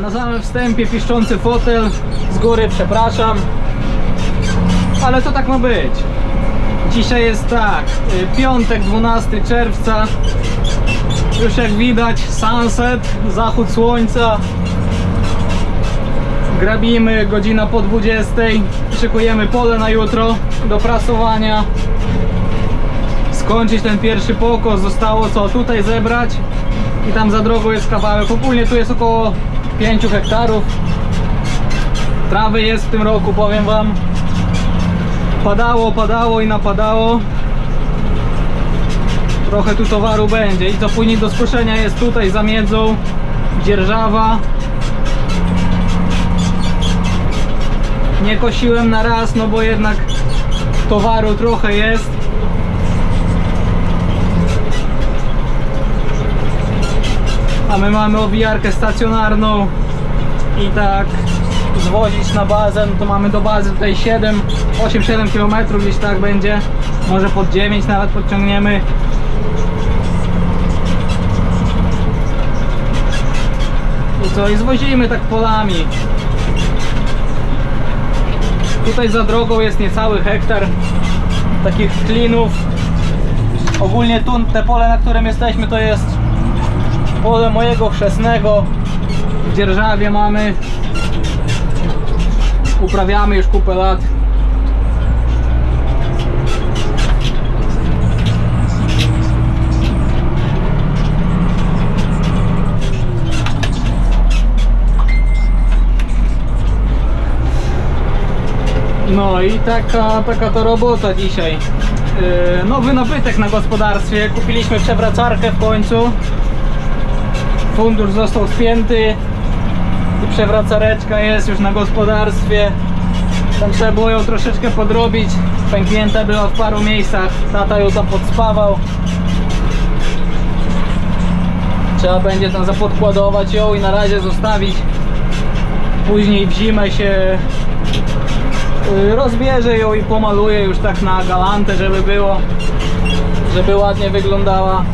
Na samym wstępie piszczący fotel. Z góry przepraszam. Ale to tak ma być. Dzisiaj jest tak, y, piątek 12 czerwca. Już jak widać sunset, zachód słońca. Grabimy godzina po 20. Szykujemy pole na jutro do prasowania. Skończyć ten pierwszy pokos. Zostało co tutaj zebrać. I tam za drogą jest kawałek. Ogólnie tu jest około 5 hektarów. Trawy jest w tym roku, powiem wam. Padało, padało i napadało. Trochę tu towaru będzie. I co później do skoszenia jest tutaj za miedzą. Dzierżawa. Nie kosiłem na raz, no bo jednak towaru trochę jest. A my mamy owijarkę stacjonarną i tak zwozić na bazę, no to mamy do bazy tutaj 7, 8-7 km gdzieś tak będzie. Może pod 9 nawet podciągniemy. I co, i zwozimy tak polami. Tutaj za drogą jest niecały hektar takich klinów. Ogólnie tu te pole, na którym jesteśmy, to jest pole mojego chrzestnego. W dzierżawie mamy. Uprawiamy już kupę lat. No i taka, taka to robota dzisiaj. Yy, nowy nabytek na gospodarstwie. Kupiliśmy przewracarkę w końcu. Fundusz został spięty i przewracareczka jest już na gospodarstwie. Tam trzeba było ją troszeczkę podrobić. Pęknięta była w paru miejscach. Tata ją tam podspawał. Trzeba będzie tam zapodkładować ją i na razie zostawić. Później w zimę się y, rozbierze ją i pomaluje już tak na galantę, żeby było, żeby ładnie wyglądała.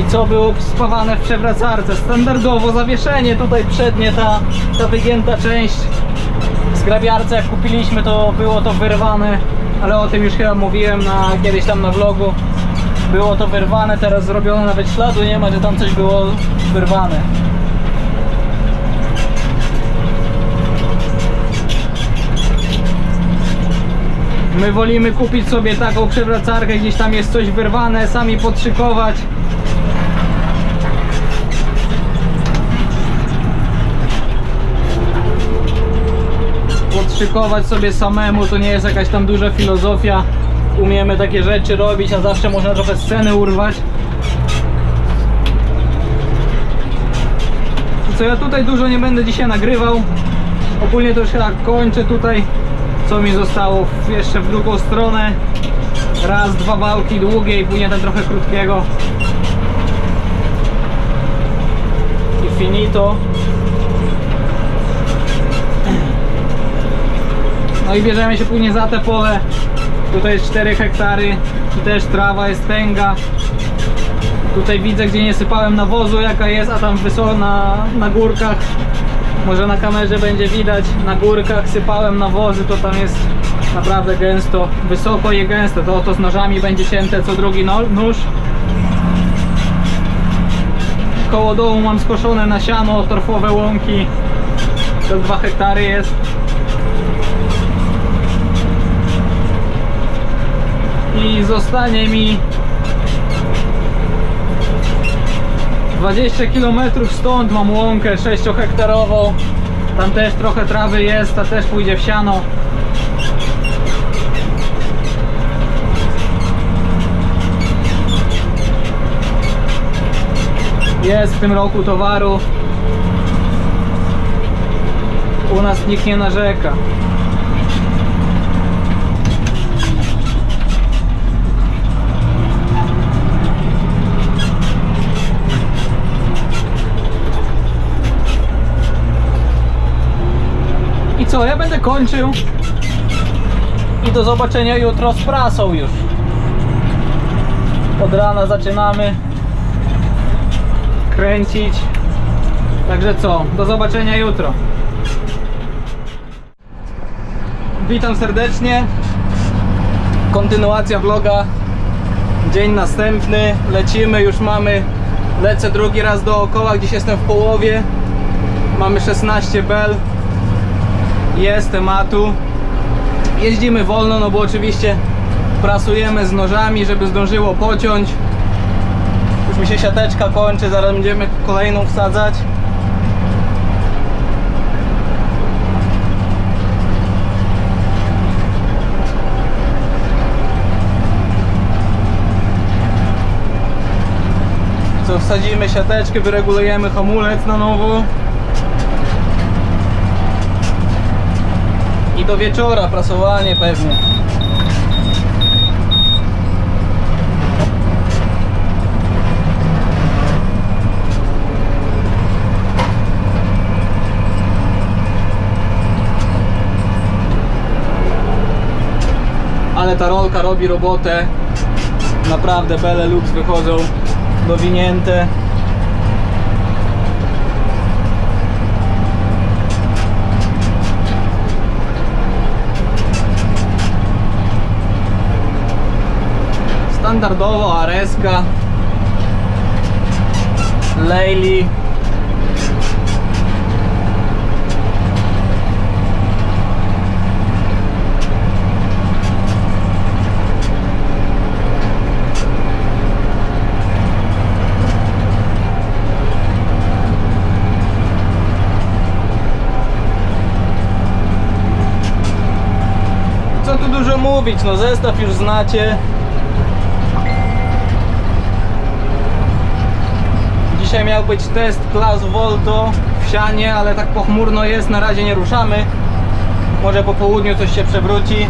I co było spawane w przewracarce? Standardowo zawieszenie tutaj przednie, ta, ta wygięta część. W zgrabiarce jak kupiliśmy to było to wyrwane, ale o tym już chyba mówiłem na, kiedyś tam na vlogu. Było to wyrwane, teraz zrobione, nawet śladu nie ma, że tam coś było wyrwane. My wolimy kupić sobie taką przewracarkę, gdzieś tam jest coś wyrwane, sami podszykować. Podszykować sobie samemu, to nie jest jakaś tam duża filozofia. Umiemy takie rzeczy robić, a zawsze można trochę sceny urwać. Co ja tutaj dużo nie będę dzisiaj nagrywał. Ogólnie to już chyba kończę tutaj. Co mi zostało jeszcze w drugą stronę. Raz, dwa wałki długie i później ten trochę krótkiego. I finito. I bierzemy się później za te pole. Tutaj jest 4 hektary. Tu też trawa jest tęga. Tutaj widzę, gdzie nie sypałem nawozu, jaka jest, a tam wysoko na, na górkach. Może na kamerze będzie widać. Na górkach sypałem nawozy, to tam jest naprawdę gęsto. Wysoko i gęste. To oto z nożami będzie cięte co drugi no, nóż. Koło dołu mam skoszone na siano, torfowe łąki. To 2 hektary jest. I zostanie mi 20 km stąd. Mam łąkę 6 hektarową tam też trochę trawy jest, ta też pójdzie w siano. Jest w tym roku towaru. U nas nikt nie narzeka co, ja będę kończył. I do zobaczenia jutro z prasą już. Od rana zaczynamy kręcić. Także co, do zobaczenia jutro. Witam serdecznie. Kontynuacja vloga. Dzień następny. Lecimy, już mamy. Lecę drugi raz dookoła, gdzieś jestem w połowie. Mamy 16 bel. Jest tematu. Jeździmy wolno, no bo oczywiście prasujemy z nożami, żeby zdążyło pociąć. Już mi się siateczka kończy, zaraz będziemy kolejną wsadzać. Co wsadzimy siateczkę, wyregulujemy hamulec na nowo. Do wieczora prasowanie pewnie. Ale ta rolka robi robotę. Naprawdę bele lux wychodzą dowinięte. Standardowo Areska Leili Co tu dużo mówić, no zestaw już znacie. Dzisiaj miał być test klas Volto w sianie, ale tak pochmurno jest, na razie nie ruszamy. Może po południu coś się przewróci.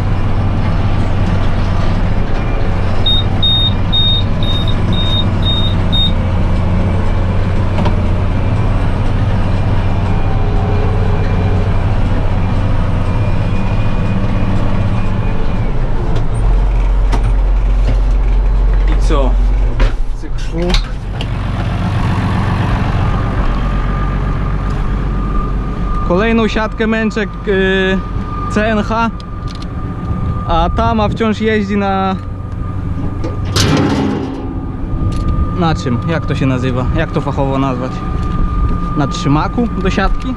I co? Cyk, szuk. Kolejną siatkę męczę yy, CNH, a ta ma wciąż jeździ na... Na czym? Jak to się nazywa? Jak to fachowo nazwać? Na trzymaku do siatki?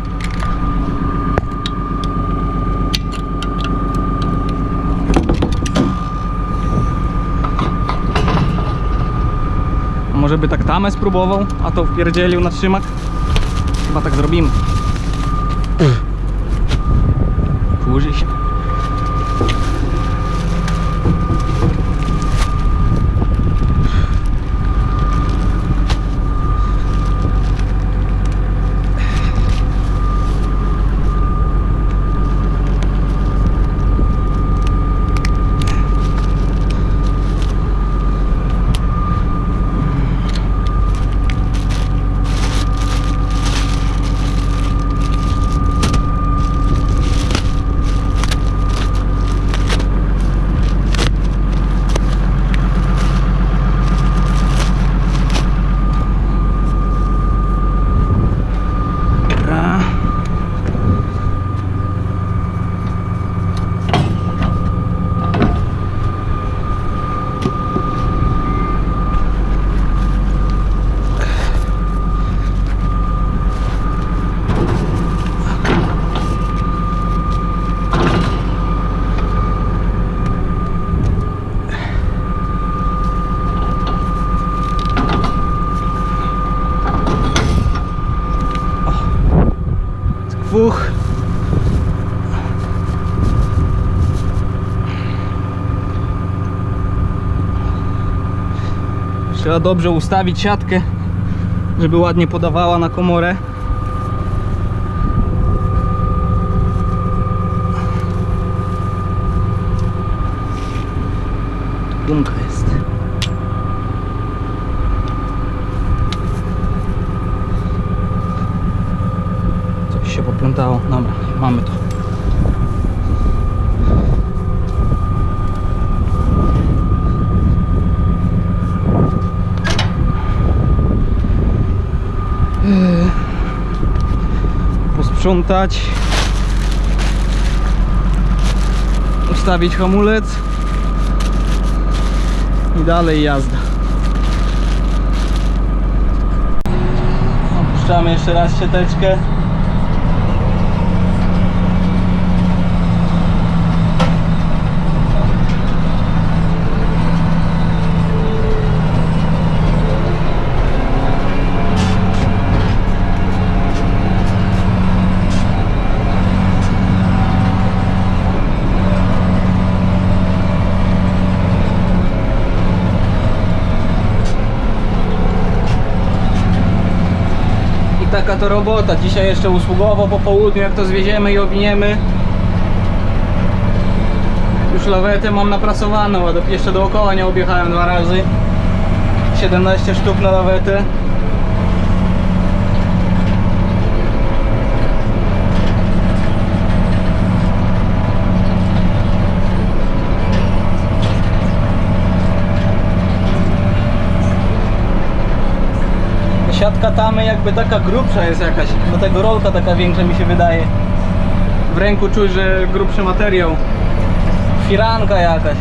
Może by tak tamę spróbował, a to wpierdzielił na trzymak? Chyba tak zrobimy. Kurzy się. Dobra. Dwóch. Trzeba dobrze ustawić siatkę, żeby ładnie podawała na komorę. Gumka jest. Coś się poplątało. Dobra, mamy to. Posprzątać. Ustawić hamulec. I dalej jazda. Opuszczamy jeszcze raz siateczkę. I taka to robota. Dzisiaj jeszcze usługowo po południu, jak to zwieziemy i owiniemy. Już lawetę mam naprasowaną, a jeszcze dookoła nie objechałem dwa razy. 17 sztuk na lawetę. Siatka tamy jakby taka grubsza jest jakaś, do tego rolka taka większa mi się wydaje. W ręku czuć, że grubszy materiał. Firanka jakaś.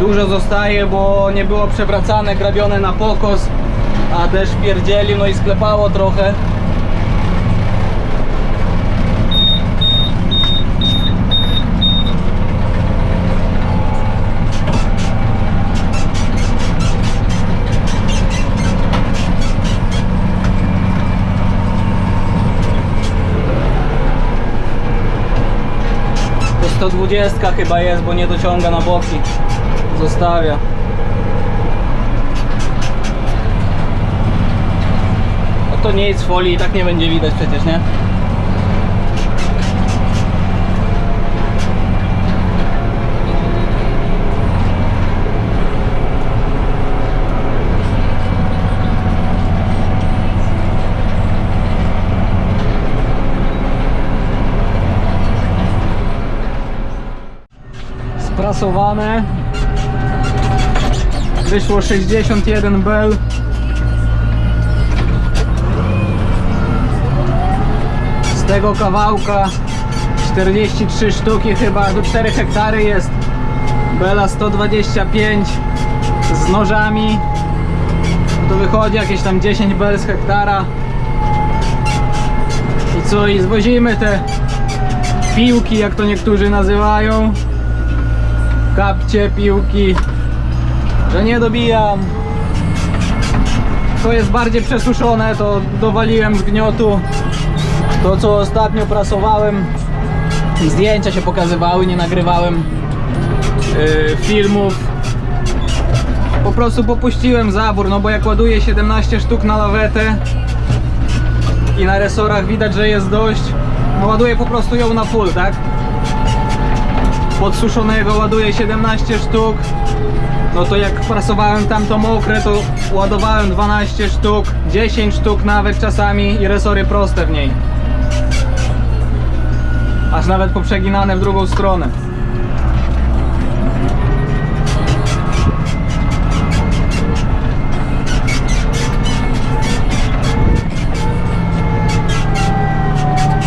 Dużo zostaje, bo nie było przewracane, grabione na pokos, a deszcz pierdzielił, no i sklepało trochę. 120 chyba jest, bo nie dociąga na boki. Zostawia. No to nie jest folii i tak nie będzie widać przecież, nie? Sprasowane wyszło 61 bel. Z tego kawałka 43 sztuki chyba do 4 hektary jest. Bela 125 z nożami. To wychodzi jakieś tam 10 bel z hektara. I co i zwozimy te piłki jak to niektórzy nazywają kapcie, piłki, że nie dobijam. To jest bardziej przesuszone, to dowaliłem z gniotu. To co ostatnio prasowałem, zdjęcia się pokazywały, nie nagrywałem yy, filmów. Po prostu popuściłem zabór, no bo jak ładuję 17 sztuk na lawetę i na resorach widać, że jest dość, no ładuję po prostu ją na full, tak? Podsuszonego ładuję 17 sztuk. No to jak prasowałem tamto mokre to ładowałem 12 sztuk. 10 sztuk nawet czasami i resory proste w niej. Aż nawet poprzeginane w drugą stronę.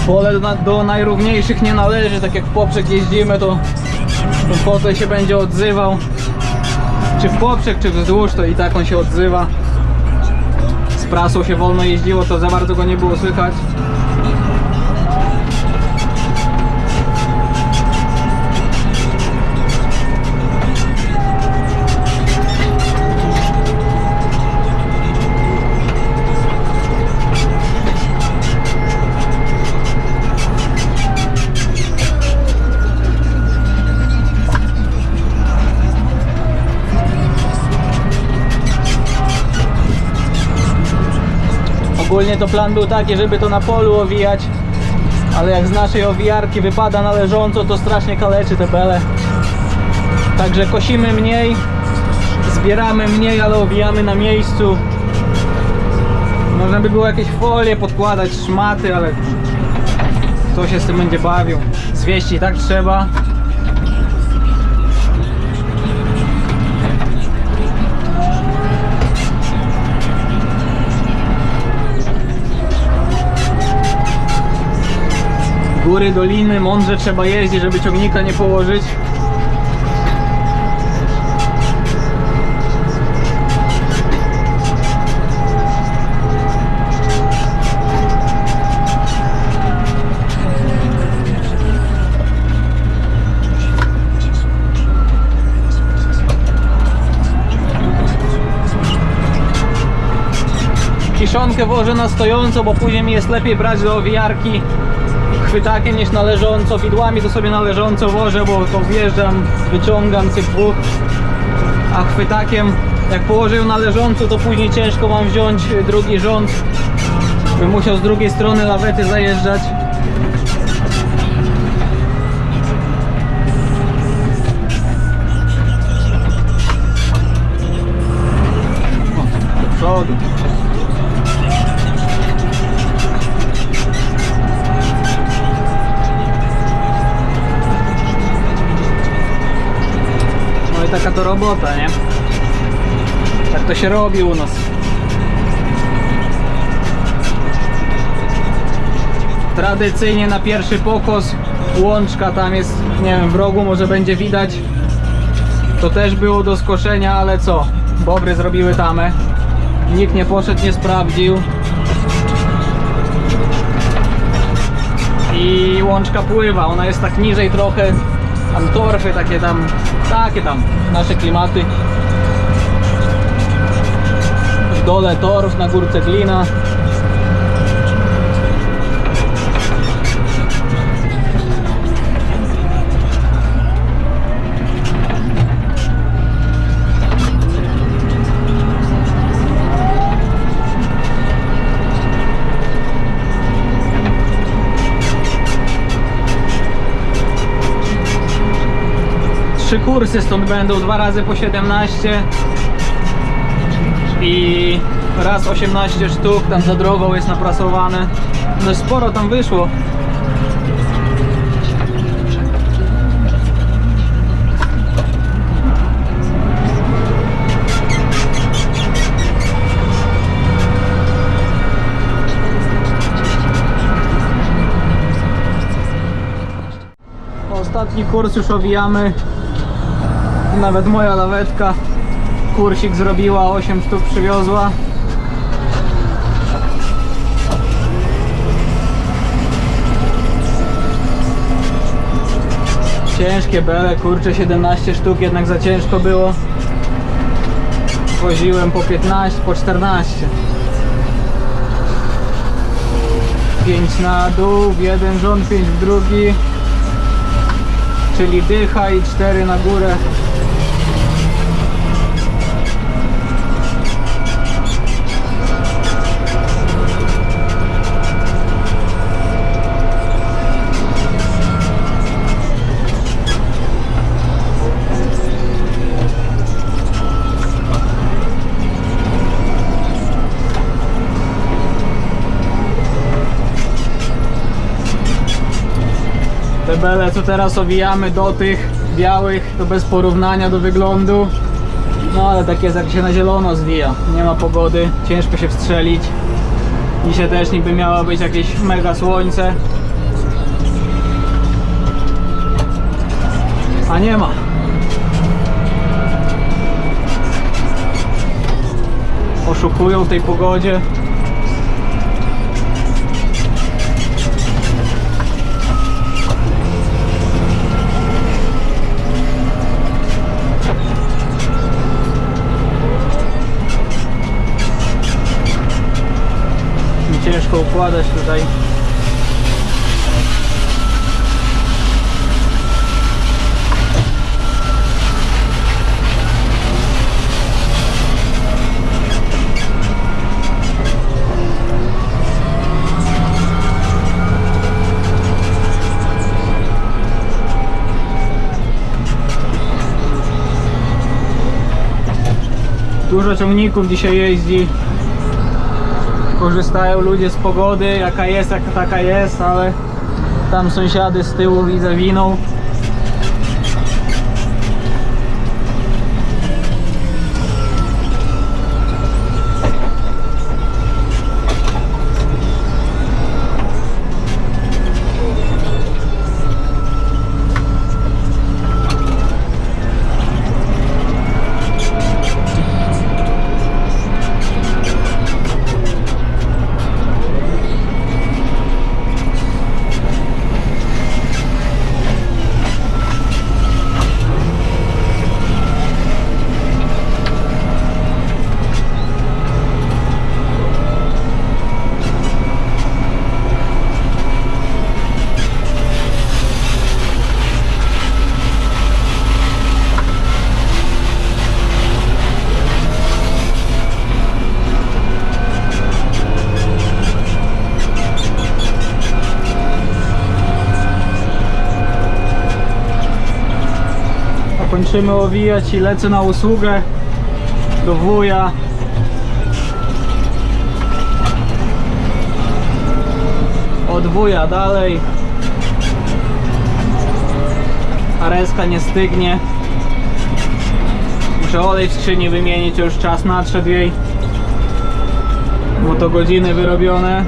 Pole do, do najrówniejszych nie należy, tak jak w poprzek jeździmy, to ten fotel się będzie odzywał. Czy w poprzek, czy wzdłuż, to i tak on się odzywa. Z prasą się wolno jeździło, to za bardzo go nie było słychać. Ogólnie to plan był taki, żeby to na polu owijać, ale jak z naszej owijarki wypada należąco, to strasznie kaleczy te bele. Także kosimy mniej, zbieramy mniej, ale owijamy na miejscu. Można by było jakieś folie podkładać, szmaty, ale kto się z tym będzie bawił? Zwieść i tak trzeba. Góry, doliny, mądrze trzeba jeździć, żeby ciągnika nie położyć. Kiszonkę włożę na stojąco, bo później mi jest lepiej brać do owijarki chwytakiem niż należąco. Widłami to sobie należąco włożę, bo to wjeżdżam, wyciągam cyk dwóch. A chwytakiem, jak położę ją należąco, to później ciężko mam wziąć drugi rząd. Bym musiał z drugiej strony lawety zajeżdżać. Do przodu. Taka to robota, nie? Tak to się robi u nas. Tradycyjnie na pierwszy pokos łączka tam jest, nie wiem, w rogu może będzie widać. To też było do skoszenia, ale co? Bobry zrobiły tamę. Nikt nie poszedł, nie sprawdził. I łączka pływa, ona jest tak niżej trochę. Tam torfy takie tam, takie tam, nasze klimaty. W dole torf, na górce glina. Kursy stąd będą, dwa razy po 17 i raz 18 sztuk, tam za drogą jest naprasowane. No sporo tam wyszło. Ostatni kurs już owijamy. Nawet moja lawetka kursik zrobiła, 8 sztuk przywiozła. Ciężkie bele, kurczę 17 sztuk jednak za ciężko było. Woziłem po 15, po 14. 5 na dół, w jeden rząd, 5 w drugi. Czyli dycha i 4 na górę. Bele co teraz owijamy do tych białych to bez porównania do wyglądu. No ale tak jest jak się na zielono zwija. Nie ma pogody, ciężko się wstrzelić. Dzisiaj też niby miało być jakieś mega słońce. A nie ma. Oszukują w tej pogodzie ciężko układać tutaj. Dużo ciągników dzisiaj jeździ korzystają ludzie z pogody, jaka jest, jaka taka jest, ale tam sąsiady z tyłu widzę winą. Kończymy owijać i lecę na usługę do wuja. Od wuja dalej. Areska nie stygnie. Muszę olej w skrzyni wymienić, już czas nadszedł jej. Bo to godziny wyrobione.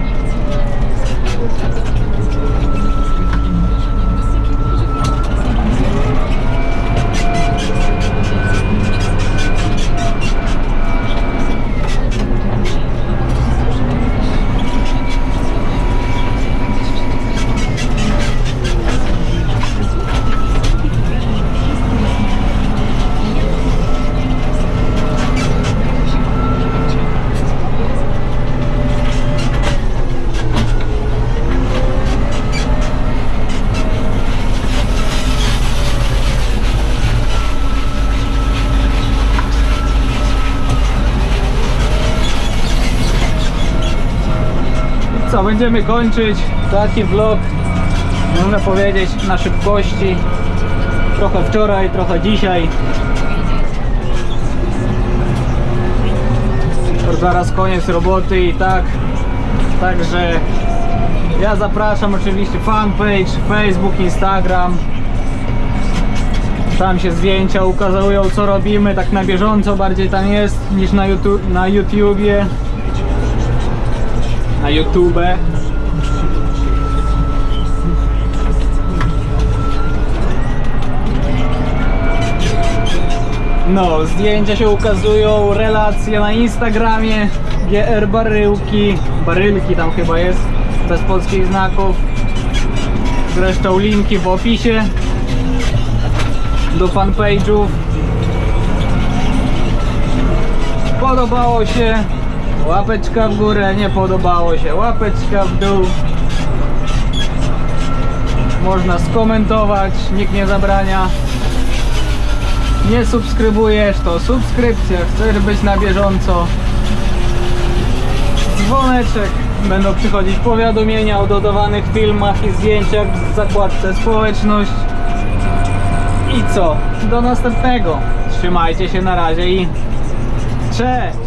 Co, będziemy kończyć taki vlog, można powiedzieć, na szybkości. Trochę wczoraj, trochę dzisiaj. To zaraz koniec roboty i tak. Także ja zapraszam oczywiście fanpage, Facebook, Instagram. Tam się zdjęcia ukazują co robimy, tak na bieżąco bardziej tam jest niż na, YouTube, na YouTubie na YouTube. No, zdjęcia się ukazują, relacje na Instagramie, GR Baryłki, Barylki tam chyba jest, bez polskich znaków. Zresztą linki w opisie do fanpage'ów. Podobało się, Łapeczka w górę, nie podobało się. Łapeczka w dół. Można skomentować, nikt nie zabrania. Nie subskrybujesz, to subskrypcja. Chcesz być na bieżąco. Dzwoneczek. Będą przychodzić powiadomienia o dodawanych filmach i zdjęciach w zakładce społeczność. I co? Do następnego. Trzymajcie się na razie i cześć!